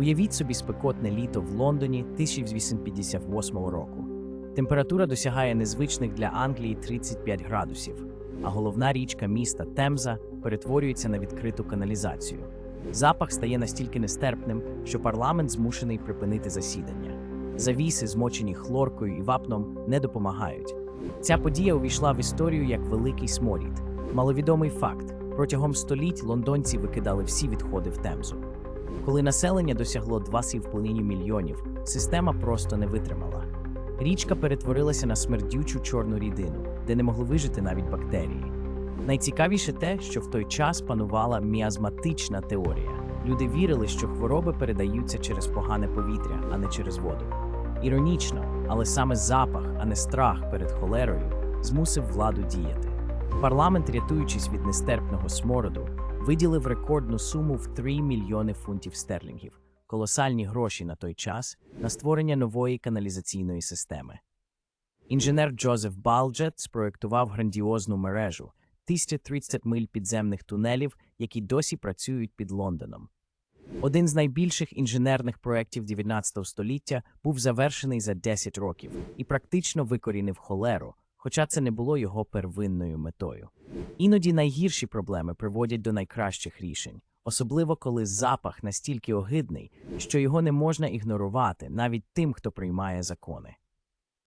Уявіть собі спекотне літо в Лондоні 1858 року. Температура досягає незвичних для Англії 35 градусів, а головна річка міста Темза перетворюється на відкриту каналізацію. Запах стає настільки нестерпним, що парламент змушений припинити засідання. Завіси, змочені хлоркою і вапном, не допомагають. Ця подія увійшла в історію як великий сморід. Маловідомий факт: протягом століть лондонці викидали всі відходи в Темзу. Коли населення досягло 2,5 мільйонів, система просто не витримала. Річка перетворилася на смердючу чорну рідину, де не могли вижити навіть бактерії. Найцікавіше те, що в той час панувала міазматична теорія. Люди вірили, що хвороби передаються через погане повітря, а не через воду. Іронічно, але саме запах, а не страх перед холерою, змусив владу діяти. Парламент, рятуючись від нестерпного смороду, виділив рекордну суму в 3 мільйони фунтів стерлінгів, колосальні гроші на той час на створення нової каналізаційної системи. Інженер Джозеф Балджет спроєктував грандіозну мережу 1030 миль підземних тунелів, які досі працюють під Лондоном. Один з найбільших інженерних проєктів 19 століття був завершений за 10 років і практично викорінив холеру, хоча це не було його первинною метою. Іноді найгірші проблеми приводять до найкращих рішень, особливо коли запах настільки огидний, що його не можна ігнорувати навіть тим, хто приймає закони.